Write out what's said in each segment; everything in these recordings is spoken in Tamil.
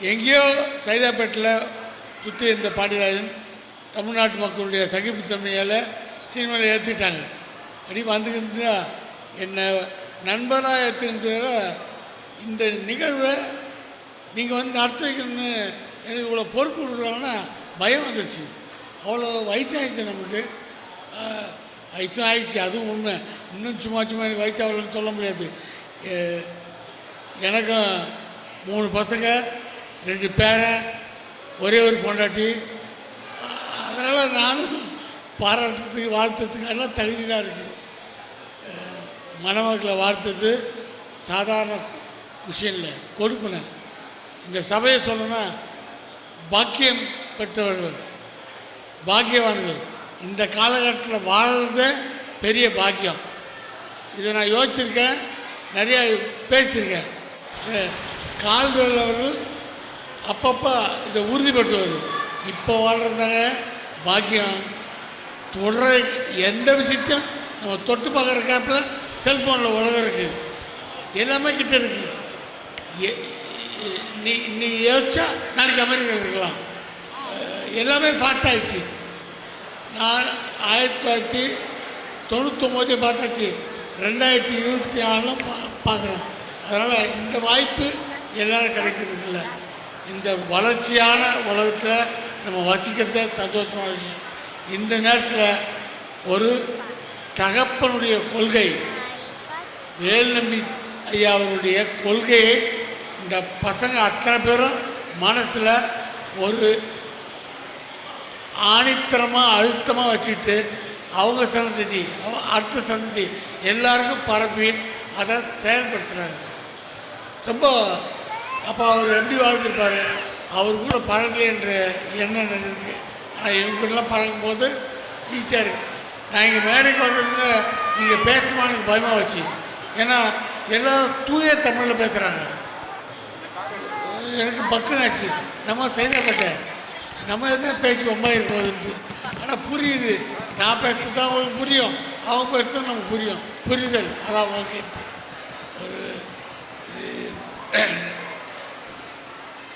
எங்கேயோ சைதாப்பேட்டில் சுற்றி இருந்த பாண்டியராஜன் தமிழ்நாட்டு மக்களுடைய சகிப்புத்தன்மையால் சினிமாவில் ஏற்றிட்டாங்க. அப்படி வந்துக்கிட்டு என்னை நண்பராக ஏற்றுக்கின்ற இந்த நிகழ்வை நீங்கள் வந்து நடத்தி வைக்கணும்னு எனக்கு இவ்வளோ பொறுப்பு கொடுக்குறாங்கன்னா பயம் வந்துச்சு அவ்வளோ வயசாகிடுச்சு நமக்கு. வயசும் ஆயிடுச்சு அதுவும் உண்மை. இன்னும் சும்மா சும்மா எனக்கு வயசாகலன்னு சொல்ல முடியாது. எனக்கும் மூணு பசங்க ரெண்டு பேரன் ஒரே ஒரு பொண்டாட்டி. அதனால் நானும் பாராட்டுறதுக்கு வாழ்த்துறதுக்கெல்லாம் தகுதி தான் இருக்குது மணமக்களை வாழ்த்தது சாதாரண விஷயம் இல்லை கொடுப்பின. இந்த சபையை சொல்லணும்னா பாக்கியம் பெற்றவர்கள் பாக்கியவான்கள். இந்த காலகட்டத்தில் வாழ்றதே பெரிய பாக்கியம். இதை நான் யோசிச்சிருக்கேன் நிறையா பேசியிருக்கேன். அஹ் கால்வெல் அவர்கள் அப்பப்போ இதை உறுதிப்படுத்துவார் இப்போ வாழ்கிறதாங்க பாக்கியம். தொடர எந்த விஷயத்தையும் நம்ம தொட்டு பார்க்குற கேப்பில் செல்ஃபோனில் உலகம் இருக்குது எல்லாமே கிட்ட இருக்குது நீ நீ யோசிச்சா நாளைக்கு அமெரிக்கா இருக்கலாம். எல்லாமே ஃபாஸ்ட் ஆகிடுச்சு நான் ஆயிரத்தி தொள்ளாயிரத்தி தொண்ணூத்தொம்போதே பார்த்தாச்சு. ரெண்டாயிரத்தி இருபத்தி நாலும் பா பார்க்குறோம் அதனால் இந்த வாய்ப்பு எல்லோரும் கிடைக்கிறது இல்லை இந்த வளர்ச்சியான உலகத்தில் நம்ம வசிக்கிறதே சந்தோஷமான விஷயம். இந்த நேரத்தில் ஒரு தகப்பனுடைய கொள்கை வேல்நம்பி ஐயா அவருடைய கொள்கையை இந்த பசங்க அத்தனை பேரும் மனசில் ஒரு ஆணித்தரமாக அழுத்தமாக வச்சுக்கிட்டு அவங்க சந்ததி அடுத்த சந்ததி எல்லாருக்கும் பரப்பி அதை செயல்படுத்துகிறாங்க ரொம்ப அப்போ அவர் எப்படி வாழ்ந்துருப்பார்? அவர் கூட பழகலை என்ற எண்ணம் எனக்கு இருக்குது ஆனால் இவங்க கூடலாம் பழகும்போது ஈஸியாக இருக்குது நான் இங்கே மேடைக்கு வந்ததுங்க இங்கே பேசணுமா எனக்கு பயமாக வச்சு ஏன்னா எல்லோரும் தூய தமிழில் பேசுகிறாங்க எனக்கு பக்குனாச்சு. நம்ம செய்தப்பட்ட நம்ம எதுவும் பேசி ரொம்ப இருப்போதுன்ட்டு. ஆனால் புரியுது. நான் பேசுறது தான் அவங்களுக்கு புரியும். அவங்க பேசுறது நமக்கு புரியும். புரிதல். அதான் ஓகேன்ட்டு. ஒரு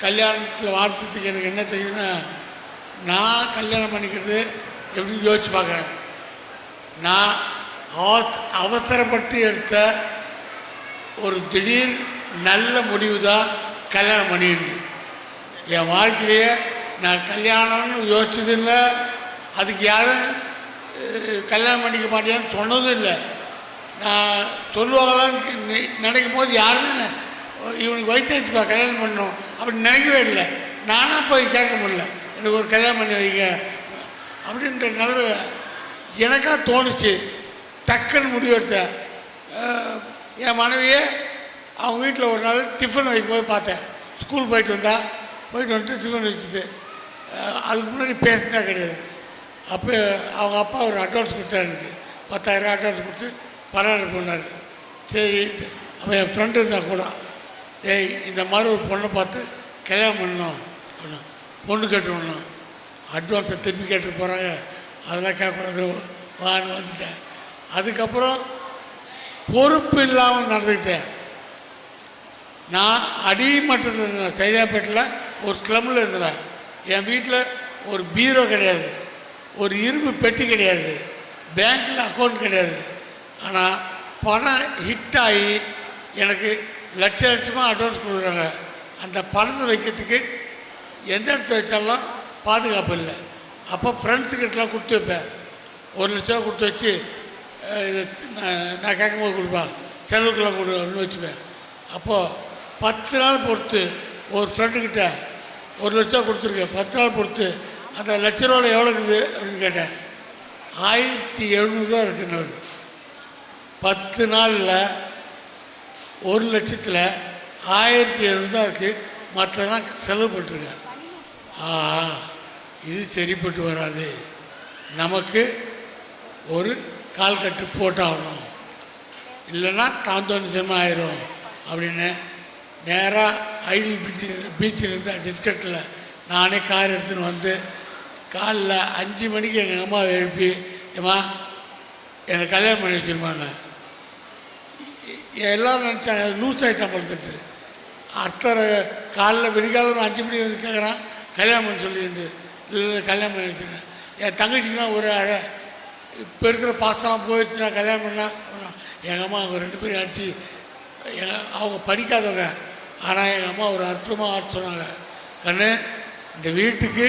கல்யாணத்தில் வாழ்த்துறதுக்கு எனக்கு என்ன தெரியுதுன்னா நான் கல்யாணம் பண்ணிக்கிறது எப்படின்னு யோசிச்சு பார்க்குறேன். நான் அவசரப்பட்டு எடுத்த ஒரு திடீர் நல்ல முடிவு தான் கல்யாணம் பண்ணியிருந்து என் வாழ்க்கையிலேயே நான் கல்யாணம்னு யோசிச்சது இல்லை. அதுக்கு யாரும் கல்யாணம் பண்ணிக்க மாட்டேன்னு சொன்னதும் இல்லை. நான் சொல்லுவாங்களான்னு நினைக்கும் போது யாருமே இவனுக்கு வயசாச்சுப்பா கல்யாணம் பண்ணணும் அப்படி நினைக்கவே இல்லை. நானாக போய் கேட்க முடியல. எனக்கு ஒரு கல்யாணம் பண்ணி வைங்க. அப்படின்ற நல்ல எனக்காக தோணுச்சு. டக்குன்னு முடிவெடுத்தேன் என் மனைவியே அவங்க வீட்டில் ஒரு நாள் டிஃபன் வைக்கும் போது பார்த்தேன். ஸ்கூல் போயிட்டு வந்தா போயிட்டு வந்துட்டு டிஃபன் வச்சுது அதுக்கு முன்னாடி பேசினா கிடையாது. அப்போ அவங்க அப்பா ஒரு அட்வான்ஸ் கொடுத்தாரு எனக்கு. பத்தாயிரம் அட்வான்ஸ் கொடுத்து பரவாயில்ல போனார். சரி அப்போ என் ஃப்ரெண்டு இருந்தால் கூட. ஏய் இந்த மாதிரி ஒரு பொண்ணை பார்த்து கல்யாணம் பண்ணணும். அப்படின்னா பொண்ணு கேட்டு பண்ணணும் அட்வான்ஸை திருப்பி கேட்டு போகிறாங்க அதெல்லாம் கேட்கக்கூடாது. வான்னு வந்துட்டேன். அதுக்கப்புறம் பொறுப்பு இல்லாமல் நடந்துக்கிட்டேன். நான் அடிமட்டத்தில் இருந்தேன். சைதாப்பேட்டில் ஒரு ஸ்லம்மில் இருந்தேன். என் வீட்டில் ஒரு பீரோ கிடையாது. ஒரு இரும்பு பெட்டி கிடையாது. பேங்க்கில் அக்கௌண்ட் கிடையாது. ஆனால் பணம் ஹிட் ஆகி எனக்கு லட்ச லட்சமாக அட்வான்ஸ் கொடுக்குறாங்க. அந்த பணத்தை வைக்கிறதுக்கு எந்த இடத்துல வச்சாலும் பாதுகாப்பு இல்லை. அப்போ ஃப்ரெண்ட்ஸுக்கிட்டலாம் கொடுத்து வைப்பேன். ஒரு லட்ச ரூபா கொடுத்து வச்சு நான் நான் கேட்கும்போது கொடுப்பேன் செலவுக்கெல்லாம் கொடுன்னு வச்சுப்பேன். அப்போது பத்து நாள் பொறுத்து ஒரு ஃப்ரெண்டுக்கிட்ட ஒரு லட்ச ரூபா கொடுத்துருக்கேன். பத்து நாள் பொறுத்து அந்த லட்ச ரூபாவில் எவ்வளோ இருக்குது அப்படின்னு கேட்டேன். ஆயிரத்தி எழுநூறுவா இருக்குன்னு பத்து நாளில் ஒரு லட்சத்தில் ஆயிரத்தி எழுநூறுவா இருக்குது மற்றெல்லாம் செலவு பண்ணிருக்கேன் ஆ இது சரிப்பட்டு வராது. நமக்கு ஒரு கால் கட்டு போட்டாகணும். இல்லைன்னா தாந்தோணி ஆயிரும் அப்படின்னு நேராக ஐடி பீச்சில் பீச்சிலேருந்து டிஸ்கட்டில் நானே கார் எடுத்துன்னு வந்து காலைல அஞ்சு மணிக்கு எங்கள் அம்மாவை எழுப்பி ஏம்மா எனக்கு கல்யாணம் பண்ணி வச்சுருமாண்ணே எல்லோரும் நினச்சாங்க லூஸ் ஆகிட்டான் படுத்துட்டு அர்த்தர் காலைல விடிகாலம் அஞ்சு மணி வந்து கேட்குறான் கல்யாணம் பண்ணி சொல்லிட்டு இல்லை கல்யாணம் பண்ணி வச்சுருக்கேன் என் தங்கச்சிக்கெலாம் ஒரு அழ. இப்போ இருக்கிற பாத்திரம் போயிடுச்சு நான் கல்யாணம் பண்ணேன் அப்படின்னா எங்கள் அம்மா அவங்க ரெண்டு பேரும் அடித்து எங்கள் அவங்க படிக்காதவங்க. ஆனால் எங்கள் அம்மா ஒரு அற்புதமாக ஆட சொன்னாங்க. கண்ணு இந்த வீட்டுக்கு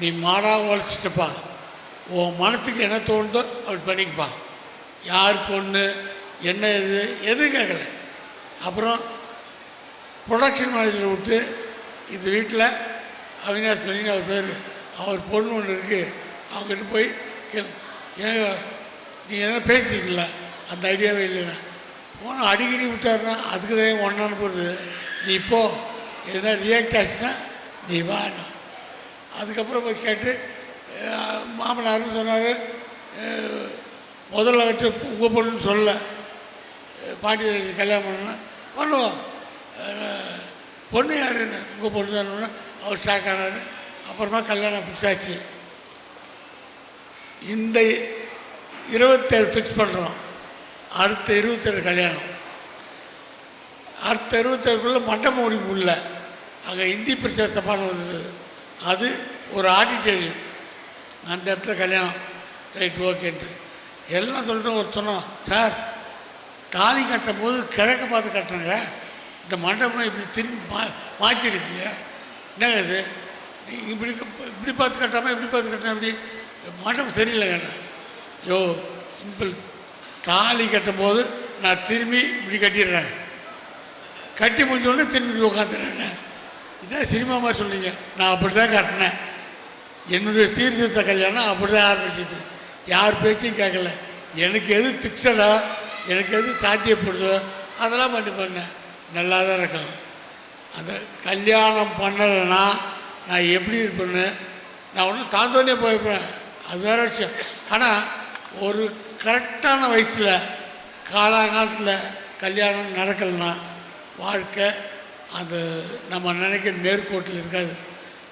நீ மாடாக உழைச்சிட்டப்பா. உன் மனசுக்கு என்ன தோணுதோ அப்படி பண்ணிக்கப்பா. யார் பொண்ணு என்ன இது? எதுவும் கேட்கல. அப்புறம் ப்ரொடக்ஷன் மேனேஜரை விட்டு இந்த வீட்டில் அவினாஷ் பண்ணின்னு அவர் பேர் அவர் பொண்ணு ஒன்று இருக்குது அவங்ககிட்ட போய் கேள். ஏங்க நீங்கள் எதனா பேசிக்கல அந்த ஐடியாவே இல்லைண்ணா போனால் அடிக்கடி விட்டாருன்னா அதுக்கு தான் ஒன்று அனுப்புறது. நீ இப்போ எதனா ரியாக்ட் ஆச்சுன்னா நீ வாண்ணா அதுக்கப்புறம் போய் கேட்டு மாமனாருன்னு மாமனாரும் சொன்னார் முதல்ல வச்சு உங்கள் பொண்ணுன்னு சொல்லலை. பாட்டி கல்யாணம் பண்ணணும்னா பண்ணுவோம். பொண்ணு யாருன்னு உங்கள் பொண்ணு தானோன்னா அவர் ஸ்டாக் ஆனார். அப்புறமா கல்யாணம் பிடிச்சாச்சு இந்த இருபத்தேழு ஃபிக்ஸ் பண்ணுறோம் அடுத்த இருபத்தேழு கல்யாணம். அடுத்த இருபத்தேழுக்குள்ளே மண்டபம் முடிவு இல்லை அங்கே இந்தி பிரச்சார சபான்னு வந்தது. அது ஒரு ஆடிட்டோரியம் அந்த இடத்துல கல்யாணம். ரைட் ஓகேன்ட்டு எல்லாம் சொல்லிட்டு ஒரு சொன்னோம் சார் தாலி கட்டும் போது கிழக்க பார்த்து கட்டினங்க. இந்த மண்டபம் இப்படி திரும்பி மா மாற்றிருக்கீங்க என்ன இது? நீ இப்படி இப்படி பார்த்து கட்டாமல் இப்படி பார்த்து கட்டினா இப்படி மண்டபம் சரியில்லைங்க யோ சிம்பிள். தாலி கட்டும் போது நான் திரும்பி இப்படி கட்டிடுறேன். கட்டி முடிஞ்சோடனே திரும்பி உட்காந்துறேன் இதான் சினிமா மாதிரி சொன்னீங்க? நான் அப்படி தான் கட்டினேன். என்னுடைய சீர்திருத்த கல்யாணம் அப்படி தான் ஆரம்பிச்சிது. யார் பேச்சையும் கேட்கல. எனக்கு எது ஃபிக்ஸடாக எனக்கு எது சாத்தியப்படுதோ அதெல்லாம் பண்ணி பண்ணேன் நல்லா தான் இருக்கும். அந்த கல்யாணம் பண்ணலைன்னா நான் எப்படி இருப்பேன்னு? நான் ஒன்றும் தாந்தோன்னே போயிருப்பேன். அது வேற விஷயம். ஆனால் ஒரு கரெக்டான வயசில் காலாகாலத்தில் கல்யாணம் நடக்கலைன்னா வாழ்க்கை அது நம்ம நினைக்கிற நேர்கோட்டில் இருக்காது.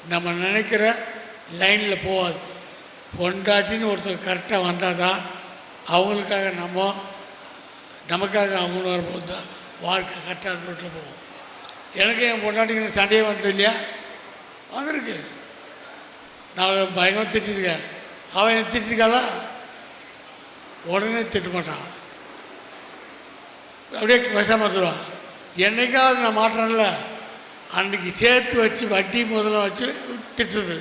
நம்ம நினைக்கிற லைனில் போகாது. பொண்டாட்டின்னு ஒருத்தர் கரெக்டாக வந்தால் தான் அவங்களுக்காக நம்ம நமக்காக அவங்க வரும்போது தான் வாழ்க்கை கரெக்டாக ரோட்டில் போகும். எனக்கு என் பொண்டாட்டிக்கு சண்டையே வந்தது இல்லையா? வந்திருக்கு. நான் பயங்கரமாக திட்டிருக்கேன். அவன் என்ன திட்டிருக்காளா? உடனே திட்ட மாட்டான். அப்படியே பேசாமல் இருந்துருவான். என்னைக்காவது நான் மாட்டுறேன்ல அன்றைக்கி சேர்த்து வச்சு வட்டி முதல்ல வச்சு திட்டுறது.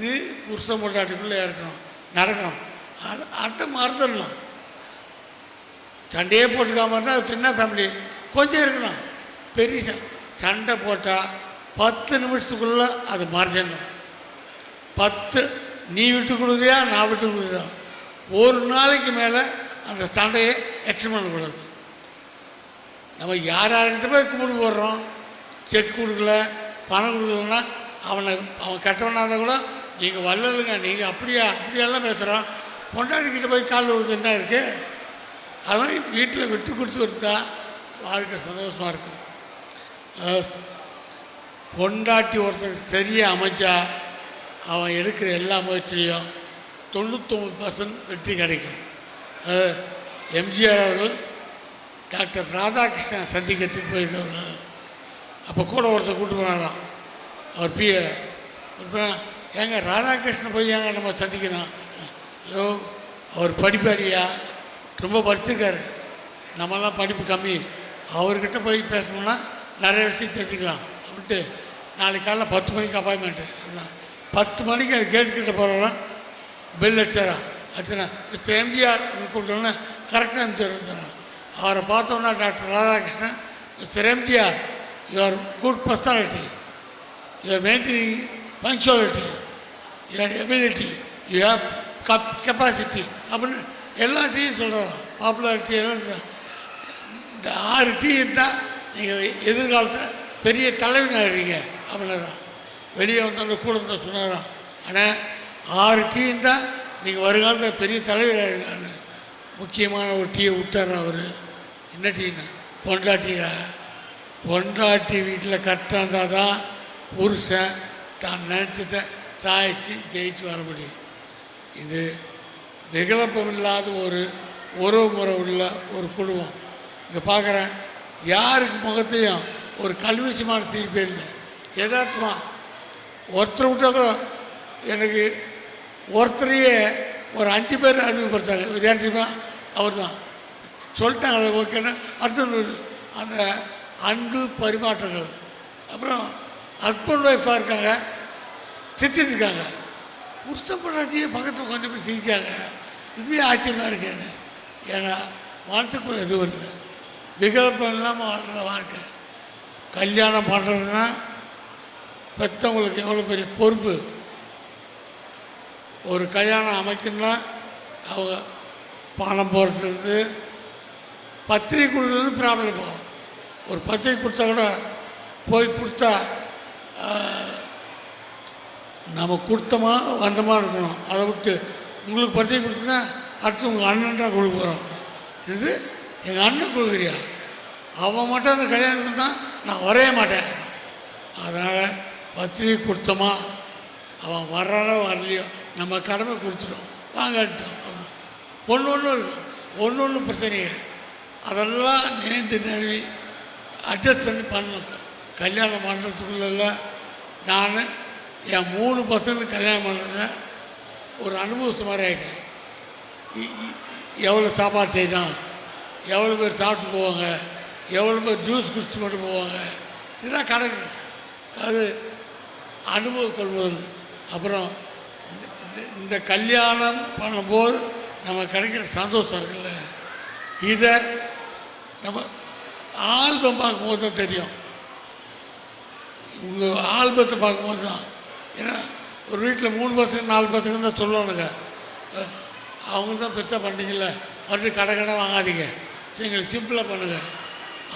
இது புருஷன் பொண்டாட்டிக்குள்ளே இருக்கணும் நடக்கணும். அது அடுத்த மறந்துடணும். சண்டையே போட்டுக்காம இருந்தால் அது சின்ன ஃபேமிலி கொஞ்சம் இருக்கணும். பெரிய ச- சண்டை போட்டால் பத்து நிமிஷத்துக்குள்ளே அது மறைஞ்சிடணும். பத்து நீ விட்டு கொடுக்குறியா நான் விட்டு கொடுக்குறியா ஒரு நாளைக்கு மேலே அந்த சண்டையை எக்ஸ்டன் பண்ணக்கூடாது. நம்ம யார் யார்கிட்ட போய் கும்பிடு போடுறோம்? செக் கொடுக்கல பணம் கொடுக்கலன்னா அவனை அவன் கெட்டவனாக இருந்தால் கூட நீங்கள் வரலங்க நீங்கள் அப்படியா அப்படியெல்லாம் பேசுகிறோம் பொண்டாட்டிக்கிட்ட போய் கால் விழுது என்ன இருக்குது அவன் வீட்டில் விட்டு கொடுத்து கொடுத்தா வாழ்க்கை சந்தோஷமாக இருக்கும். பொண்டாட்டி ஒருத்தர் சரியாக அமைச்சா அவன் எடுக்கிற எல்லா முயற்சியிலையும் தொண்ணூத்தொம்பது பர்சன்ட் வெற்றி கிடைக்கும். அது எம்ஜிஆர் அவர்கள் டாக்டர் ராதாகிருஷ்ணன் சந்திக்கிறதுக்கு போயிருந்தவர்கள் அப்போ கூட ஒருத்தர் கூட்டு போனாராம். அவர் பிய ஏங்க ராதாகிருஷ்ணன் போய் ஏங்க நம்ம சந்திக்கணும்? ஐயோ அவர் படிப்பாளியா ரொம்ப படிச்சிருக்காரு. நம்மளாம் படிப்பு கம்மி. அவர்கிட்ட போய் பேசணும்னா நிறைய விஷயம் தெரிஞ்சுக்கலாம். அப்படின்ட்டு நாளைக்கு காலைல பத்து மணிக்கு அப்பாயின்மெண்ட்டு பத்து மணிக்கு அது கேட்டுக்கிட்ட போகிறோம் பெல் அடிச்சாரான் அடிச்சனா மிஸ்டர் எம்ஜிஆர் கூப்பிட்டோன்னே கரெக்டாக அனுப்பிச்சு அவரை பார்த்தோன்னா doctor Radhakrishnan mister MGR your good personality your maintaining punctuality your ability you have cup capacity அப்படின்னு எல்லா டீயும் சொல்கிறோம் பாப்புலர் எல்லாம் இந்த ஆறு டீ இருந்தால் நீங்கள் எதிர்காலத்தில் பெரிய தலைவனாக ஆயிடுவீங்க அப்படின்னா வெளியே வந்தவங்க கூட இருந்த சொன்னாராம். ஆனால் ஆறு டீ இருந்தால் நீங்கள் வருங்காலத்தில் பெரிய தலைவராக ஆயிடுங்கன்னு முக்கியமான ஒரு டீயை விட்டார் அவர். என்ன டீன்னு? பொண்டாட்டியா பொண்டாட்டி வீட்டில் கரெக்டாக இருந்தால் தான் புருஷன் தான் நினச்சதை சாய்ச்சி ஜெயிச்சு வர முடியும். இது விகலப்பம் இல்லாத ஒரு உறவு முறை உள்ள ஒரு குடும்பம் இதை பார்க்குறேன் யாருக்கு முகத்தையும் ஒரு கல்வீச்சமான தீர்ப்பே இல்லை. எதார்த்தமாக ஒருத்தர் விட்டா கூட எனக்கு ஒருத்தரையே ஒரு அஞ்சு பேர் அறிமுகப்படுத்தாங்க வித்தியாசமா அவர் தான் சொல்லிட்டாங்க ஓகேன்னா அடுத்து அந்த அன்பு பரிமாற்றங்கள். அப்புறம் ஹஸ்பண்ட் ஒய்ஃபாக இருக்காங்க சிரிச்சிட்டு இருக்காங்க. புருஷ பொண்டாட்டியே பக்கத்தில் கொஞ்சம் போய் சிரிக்காங்க இதுவே ஆச்சரியமாக இருக்கேன்னு ஏன்னா மனசுக்குள்ள எதுவும் இல்லை. விகல்பம் இல்லாமல் வாழ்கிற வாழ்க்கை. கல்யாணம் பண்ணுறதுன்னா பெற்றவங்களுக்கு எவ்வளோ பெரிய பொறுப்பு? ஒரு கல்யாணம் அமைக்கணும்னா அவங்க பணம் போடுறது பத்திரிக்கை கொடுக்குறது ப்ராப்ளம் போகும். ஒரு பத்திரிக்கை கொடுத்தா கூட போய் கொடுத்தா நம்ம கொடுத்தோமா வந்தமாக இருக்கணும். அதை விட்டு உங்களுக்கு பத்திரிக்கை கொடுத்தனா அடுத்து உங்கள் அண்ணன் கொடுக்க போகிறோம் இது எங்கள் அண்ணன் கொடுக்குறியா? அவன் மட்டும் அந்த கல்யாணம் தான் நான் வரவே மாட்டேன். அதனால் பத்திரிகை கொடுத்தோமா? அவன் வர்றாரோ வரலையோ நம்ம கடமை கொடுத்துட்டோம். வாங்கட்டோம் ஒன்று ஒன்று இருக்கும் ஒன்று ஒன்று பிரச்சனைங்க அதெல்லாம் நேர்ந்து நழுவி அட்ஜஸ்ட் பண்ணி பண்ணணும். கல்யாணம் பண்ணுறதுக்குள்ள நான் என் மூணு பசங்களுக்கு கல்யாணம் பண்ணுறேன் ஒரு அனுபவத்து மாதிரி ஆகிட்டேன் எவ்வளோ சாப்பாடு செய்யணும் எவ்வளோ பேர் சாப்பிட்டு போவாங்க எவ்வளோ பேர் ஜூஸ் குடிச்சு மட்டும் போவாங்க இதெல்லாம் கணக்கு. அது அனுபவ கொள்வது அப்புறம் இந்த- இந்த- இந்த கல்யாணம் பண்ணும்போது நம்ம கிடைக்கிற சந்தோஷம் இருக்குல்ல? இதை நம்ம ஆல்பம் பார்க்கும்போது தான் தெரியும். உங்கள் ஆல்பத்தை பார்க்கும்போது தான். ஏன்னா ஒரு வீட்டில் மூணு பசங்க நாலு பசங்க தான் சொல்லணுங்க. அவங்க தான் பெருசாக பண்ணீங்கல்ல மறுபடியும் கடை கடை வாங்காதீங்க. சரி சிம்பிளாக பண்ணுங்கள்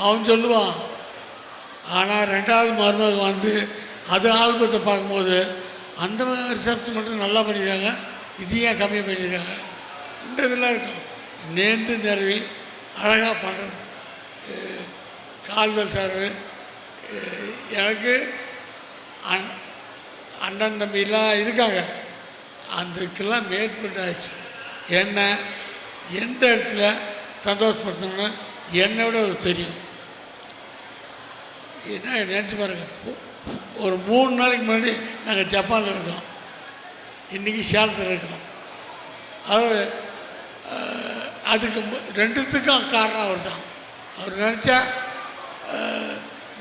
அவன் சொல்லுவான். ஆனால் ரெண்டாவது மருமகன் வந்து அது ஆல்பத்தை பார்க்கும்போது அந்த ரிசப்ஷன் மட்டும் நல்லா பண்ணியிருக்காங்க இது ஏன் கம்மியாக பண்ணியிருக்காங்க இந்த இதெல்லாம் இருக்கும். நேர்ந்து நிறவி அழகாக பண்ணுறது கால்வல் சார்வு எனக்கு அன் அண்ணன் தம்பிலாம் இருக்காங்க. அதுக்கெல்லாம் மேற்பட்டாச்சு என்ன? எந்த இடத்துல சந்தோஷப்படுத்தணும்னு என்னை விட ஒரு தெரியும். என்ன நினச்சி பாருங்க. ஒரு மூணு நாளைக்கு முன்னாடி நாங்கள் ஜப்பானில் இருக்கோம். இன்றைக்கி சேலத்தில் இருக்கிறோம் அது அதுக்கு மு- ரெண்டுத்துக்கும் காரணம் அவர் தான் அவர் நினச்சா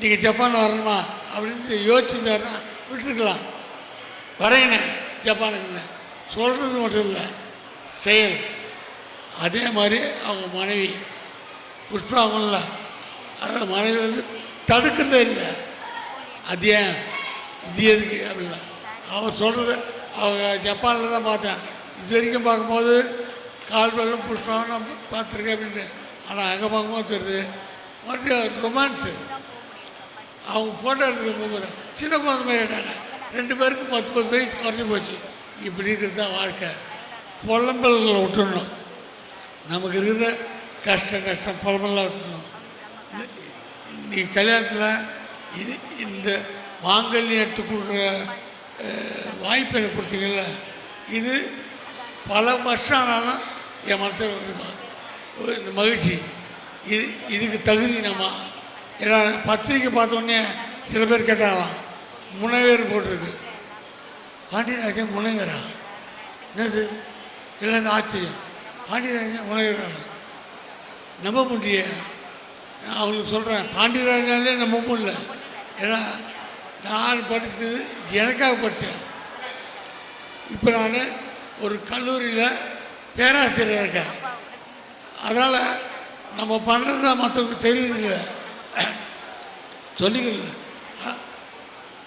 நீங்கள் ஜப்பான் வரணுமா? அப்படின்னு யோசிச்சிருந்தாருன்னா விட்டுருக்கலாம். வரேங்கண்ணே ஜப்பானுக்குண்ணே சொல்கிறது மட்டும் இல்லை செயல். அதே மாதிரி அவங்க மனைவி புஷ்பா அந்த மனைவி வந்து தடுக்கிறதே இல்லை. அது ஏன்? இது எதுக்கு அப்படின்னா அவர் சொல்கிறது அவங்க ஜப்பானில் தான் பார்த்தேன். இது வரைக்கும் பார்க்கும்போது கால்வெல்லாம் புஷ்பாவும் நான் பார்த்துருக்கேன் அப்படின்ட்டு. ஆனால் அங்கே பார்க்கும்போது தெரியுது மறுபடியும் ரொமான்ஸு அவங்க ஃபோட்டோ எடுத்துக்க போகும்போது சின்ன குழந்தை மாதிரி ஆயிட்டாங்க. ரெண்டு பேருக்கும் பத்து பத்து வயசு குறைஞ்சி போச்சு. இப்படி இருக்கிறது தான் வாழ்க்கை. புலம்பல்களை விட்டுடணும் நமக்கு இருக்கிற கஷ்டம் கஷ்டம் புலம்பெல்லாம் விட்டுணும் நீ கல்யாணத்தில் இது- இந்த மாங்கல்யம் எடுத்து கொடுக்குற வாய்ப்பு எனக்கு கொடுத்தீங்கல்ல. இது பல வருஷம் ஆனாலும் என் மனசில் இருக்கும் இந்த மகிழ்ச்சி. இது இதுக்கு தகுதி நம்ம. ஏன்னா பத்திரிக்கை பார்த்தோன்னே சில பேர் கேட்டாங்களாம் முனைவர் போட்டிருக்கு. பாண்டியராஜன் முனைவரா? என்னது? இல்லை இந்த ஆச்சரியம். பாண்டியராஜன் முனைவரான நம்ப முடிய அவங்களுக்கு சொல்கிறேன் பாண்டியராஜனாலே நம்ப முடியல ஏன்னா நான் படித்தது எனக்காக படித்தேன். இப்போ நான் ஒரு கல்லூரியில் பேராசிரியர் இருக்கேன். அதனால் நம்ம பண்ணுறது தான் மற்றவங்களுக்கு இல்லை. சொல்லிக்கிறது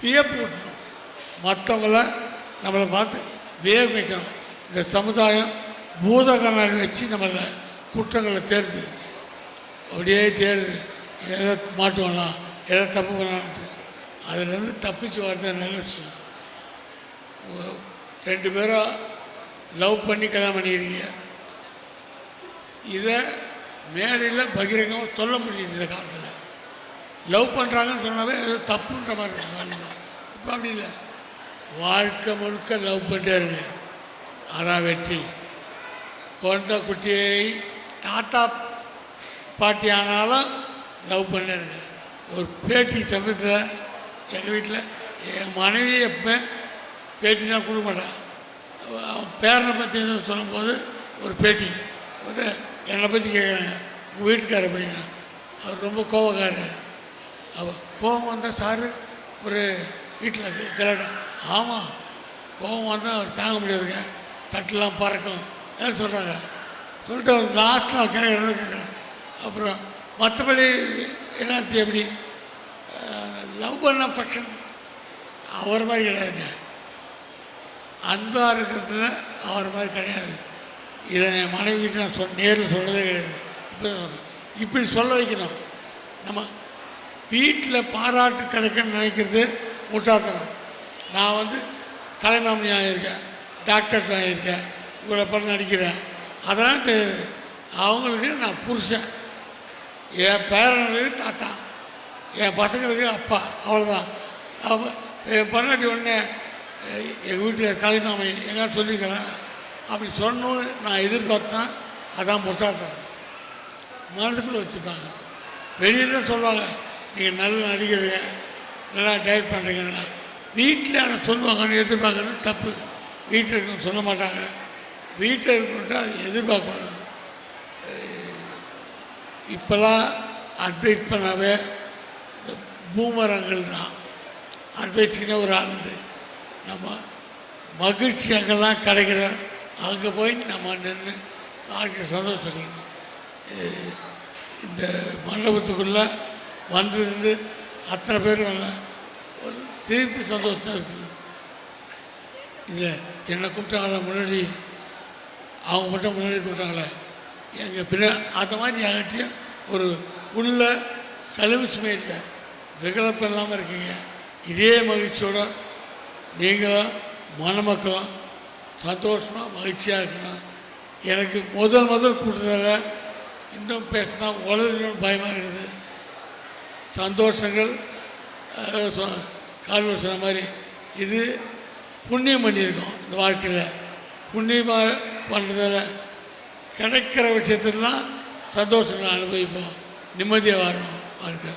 வியப்பு விட்டணும் மற்றவங்கள நம்மளை பார்த்து வியப்பு வைக்கணும் இந்த சமுதாயம் பூத கண்ணாடி வச்சு நம்மளை குற்றங்களை தேடுது. அப்படியே தேடுது. எதை மாட்டுவானா? எதை தப்பு பண்ணான்ட்டு. அதுலேருந்து தப்பிச்சு வர்றது நல்ல விஷயம். ரெண்டு பேரும் லவ் பண்ணி கல்யாணம் பண்ணிக்கிறீங்க. இதை மேடையில் பகிரங்கமாக சொல்ல முடியுது இந்த காலத்தில். லவ் பண்ணுறாங்கன்னு சொன்னாவே தப்புன்ற மாதிரி இருக்கும் இப்போ அப்படி இல்லை. வாழ்க்கை முழுக்க லவ் பண்ணிட்டே இருங்க அதான் வெற்றி. குழந்தை குட்டியை தாத்தா பாட்டி ஆனாலும் லவ் பண்ணிருங்க ஒரு பேட்டி சமயத்தில் எங்கள் வீட்டில் என் மனைவி எப்போ பேட்டிலாம் கொடுக்க மாட்டான் அவன் பேரனை பற்றி எதுவும் சொல்லும்போது ஒரு பேட்டி ஒரு என்னை பற்றி கேட்குறாங்க உங்கள் வீட்டுக்காரர் அப்படின்னா அவர் ரொம்ப கோபக்காரர் கோபம் வந்தால் சாரு ஒரு வீட்டில் கிளடம் ஆமாம் கோபம் வந்தால் அவர் தாங்க முடியாதுங்க. தட்டெலாம் பறக்கும். எல்லாம் சொல்கிறாங்க சொல்லிட்டு அவர் லாஸ்ட்டில் கேட்குறது கேட்குறேன் அப்புறம் மற்றபடி என்னாச்சு எப்படி? லவ் பண்ண பட்சம் அவர் மாதிரி கிடையாதுங்க. அன்பாக இருக்கிறதுல அவர் மாதிரி கிடையாது. இதை என் மனைவிக்கிட்ட நான் சொல் நேரில் சொன்னதே கிடையாது. இப்போ சொல்கிறேன் இப்படி சொல்ல வைக்கணும். நம்ம வீட்டில் பாராட்டு கிடைக்குன்னு நினைக்கிறது முட்டாள்தனம். நான் வந்து கலைமாமணி ஆகியிருக்கேன் டாக்டர் ஆகியிருக்கேன் இவ்வளோ படம் நடிக்கிறேன். அதெல்லாம் தெரியுது அவங்களுக்கு நான் புருஷன். என் பேரனுக்கு தாத்தா என் பசங்களுக்கு அப்பா அவ்வளோதான் அவங்க என் பொண்டாட்டி உடனே எங்கள் வீட்டுக்கு கலைமாமணி எங்கேயாவது சொல்லிக்கிறேன் அப்படி சொன்னோன்னு நான் எதிர்பார்த்தேன் அதான் முட்டாள்தனம். மனசுக்குள்ளே வச்சுப்பாங்க. வெளியில் தான் சொல்லுவாங்க நீங்கள் நல்ல நடிக்கிறீங்க நல்லா டைரக்ட் பண்ணுறீங்கன்னா வீட்டில் அதை சொல்லுவாங்கன்னு எதிர்பார்க்கறது தப்பு. வீட்டில் இருக்கணும் சொல்ல மாட்டாங்க. வீட்டில் இருக்கணுன்ட்டு அதை எதிர்பார்க்கக்கூடாது. இப்போல்லாம் அட்வைஸ் பண்ணாவே இந்த பூமரங்கள் தான். அட்வைஸுக்குன்னே ஒரு ஆள் நம்ம மகிழ்ச்சி அங்கெல்லாம் கிடைக்கிற அங்கே போய் நம்ம நின்று வாழ்க்கை சந்தோஷம் இந்த மண்டபத்துக்குள்ளே வந்திருந்து அத்தனை பேரும் இல்லை ஒரு திருப்பி சந்தோஷம் இருக்குது இதில் என்னை கூப்பிட்டாங்களே முன்னாடி? அவங்க மட்டும் முன்னாடி கூப்பிட்டாங்களே? எங்கள் பின்ன அந்த மாதிரி என்கிட்டயும் ஒரு உள்ள கலுமிச்சுமே இல்லை விகலப்பு இல்லாமல் இருக்கீங்க. இதே மகிழ்ச்சியோட நீங்களும் மணமக்களும் சந்தோஷமாக மகிழ்ச்சியாக இருக்கணும். எனக்கு முதல் முதல் கூட்டத்தில் இன்னும் பேசினா உலகம் பயமாக இருக்குது. சந்தோஷங்கள் சொ- கால்வர் சொன்ன மாதிரி இது புண்ணியம் பண்ணியிருக்கோம் இந்த வாழ்க்கையில். புண்ணியமாக பண்ணுறதால கிடைக்கிற விஷயத்துலாம் சந்தோஷங்களை அனுபவிப்போம். நிம்மதியாக வாழணும் வாழ்க்கை.